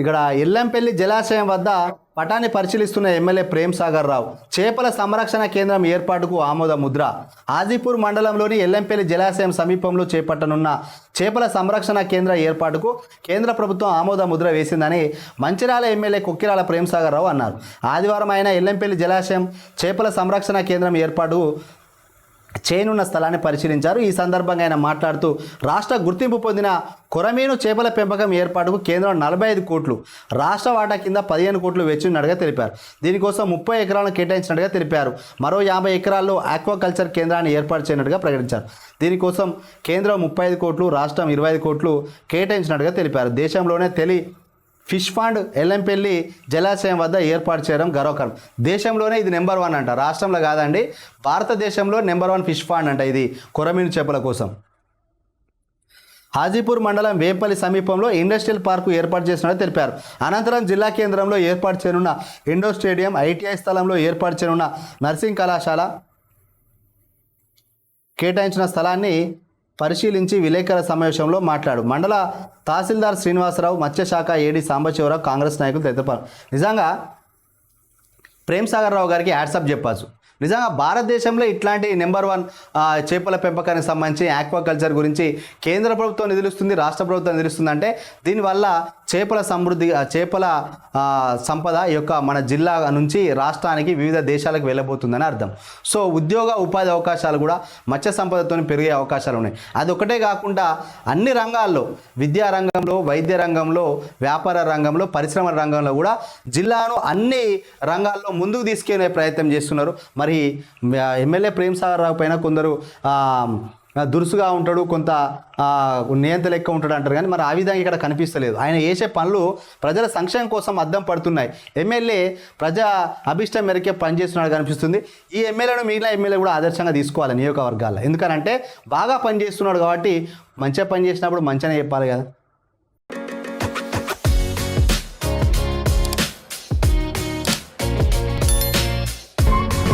ఇక్కడ ఎల్లంపల్లి జలాశయం వద్ద పటాన్ని పరిశీలిస్తున్న ఎమ్మెల్యే ప్రేమ్ సాగర్ రావు. చేపల సంరక్షణ కేంద్రం ఏర్పాటుకు ఆమోద ముద్ర. హాజీపూర్ మండలంలోని ఎల్లంపల్లి జలాశయం సమీపంలో చేపట్టనున్న చేపల సంరక్షణ కేంద్ర ఏర్పాటుకు కేంద్ర ప్రభుత్వం ఆమోద ముద్ర వేసిందని మంచిరాల ఎమ్మెల్యే కుక్కిరాల ప్రేమ్ సాగర్ రావు అన్నారు. ఆదివారం ఆయన ఎల్లంపల్లి జలాశయం చేపల సంరక్షణ కేంద్రం ఏర్పాటు చేయనున్న స్థలాన్ని పరిశీలించారు. ఈ సందర్భంగా ఆయన మాట్లాడుతూ రాష్ట్ర గుర్తింపు పొందిన కొరమీను చేపల పెంపకం ఏర్పాటుకు కేంద్రం నలభై ఐదు కోట్లు రాష్ట్ర వాటా కింద పదిహేను కోట్లు వెచ్చినట్టుగా తెలిపారు. దీనికోసం ముప్పై ఎకరాలను కేటాయించినట్టుగా తెలిపారు. మరో యాభై ఎకరాల్లో ఆక్వాకల్చర్ కేంద్రాన్ని ఏర్పాటు చేయనట్టుగా ప్రకటించారు. దీనికోసం కేంద్రం ముప్పై ఐదు కోట్లు రాష్ట్రం ఇరవై ఐదు కోట్లు కేటాయించినట్టుగా తెలిపారు. దేశంలోనే తెలి ఫిష్ ఫండ్ ఎల్లంపల్లి జలాశయం వద్ద ఏర్పాటు చేయడం గర్వకారం. దేశంలోనే ఇది నెంబర్ వన్ అంట. రాష్ట్రంలో కాదండి భారతదేశంలో నెంబర్ వన్ ఫిష్ ఫండ్ అంట ఇది. కొరమీను చేపల కోసం. హాజీపూర్ మండలం వేపల్లి సమీపంలో ఇండస్ట్రియల్ పార్కు ఏర్పాటు చేసినట్లు తెలిపారు. అనంతరం జిల్లా కేంద్రంలో ఏర్పాటు చేయనున్న ఇండోర్ స్టేడియం ఐటీఐ స్థలంలో ఏర్పాటు చేయనున్న నర్సింగ్ కళాశాల కేటాయించిన స్థలాన్ని పరిశీలించి విలేకరుల సమావేశంలో మాట్లాడు. మండల తహసీల్దార్ శ్రీనివాసరావు మత్స్యశాఖ ఏడి సాంబశివరావు కాంగ్రెస్ నాయకులు తదితర నిజంగా ప్రేమ్ సాగర్ రావు గారికి యాడ్సప్ చెప్పచ్చు. నిజంగా భారతదేశంలో ఇట్లాంటి నెంబర్ వన్ చేపల పెంపకానికి సంబంధించి ఆక్వాకల్చర్ గురించి కేంద్ర ప్రభుత్వం నిధులుస్తుంది రాష్ట్ర ప్రభుత్వం నిధులుస్తుంది అంటే దీనివల్ల చేపల సమృద్ధి చేపల సంపద ఈ యొక్క మన జిల్లా నుంచి రాష్ట్రానికి వివిధ దేశాలకు వెళ్ళబోతుందని అర్థం. సో ఉద్యోగ ఉపాధి అవకాశాలు కూడా మత్స్య సంపదతో పెరిగే అవకాశాలు ఉన్నాయి. అది ఒకటే కాకుండా అన్ని రంగాల్లో విద్యా రంగంలో వైద్య రంగంలో వ్యాపార రంగంలో పరిశ్రమ రంగంలో కూడా జిల్లాను అన్ని రంగాల్లో ముందుకు తీసుకెళ్ళే ప్రయత్నం చేస్తున్నారు. మరి ఎమ్మెల్యే ప్రేమ్ సాగర్ రావు పైన కొందరు దురుసుగా ఉంటాడు కొంత నియంత లెక్క ఉంటాడు అంటారు కానీ మరి ఆ విధంగా ఇక్కడ కనిపిస్తలేదు. ఆయన చేసే పనులు ప్రజల సంక్షేమం కోసం అద్దం పడుతున్నాయి. ఎమ్మెల్యే ప్రజా అభిష్టం మేరకే పనిచేస్తున్నాడు కనిపిస్తుంది. ఈ ఎమ్మెల్యేను మిగిలిన ఎమ్మెల్యే కూడా ఆదర్శంగా తీసుకోవాలి నియోజకవర్గాల్లో. ఎందుకనంటే బాగా పనిచేస్తున్నాడు కాబట్టి మంచిగా పని చేసినప్పుడు మంచిగానే చెప్పాలి కదా.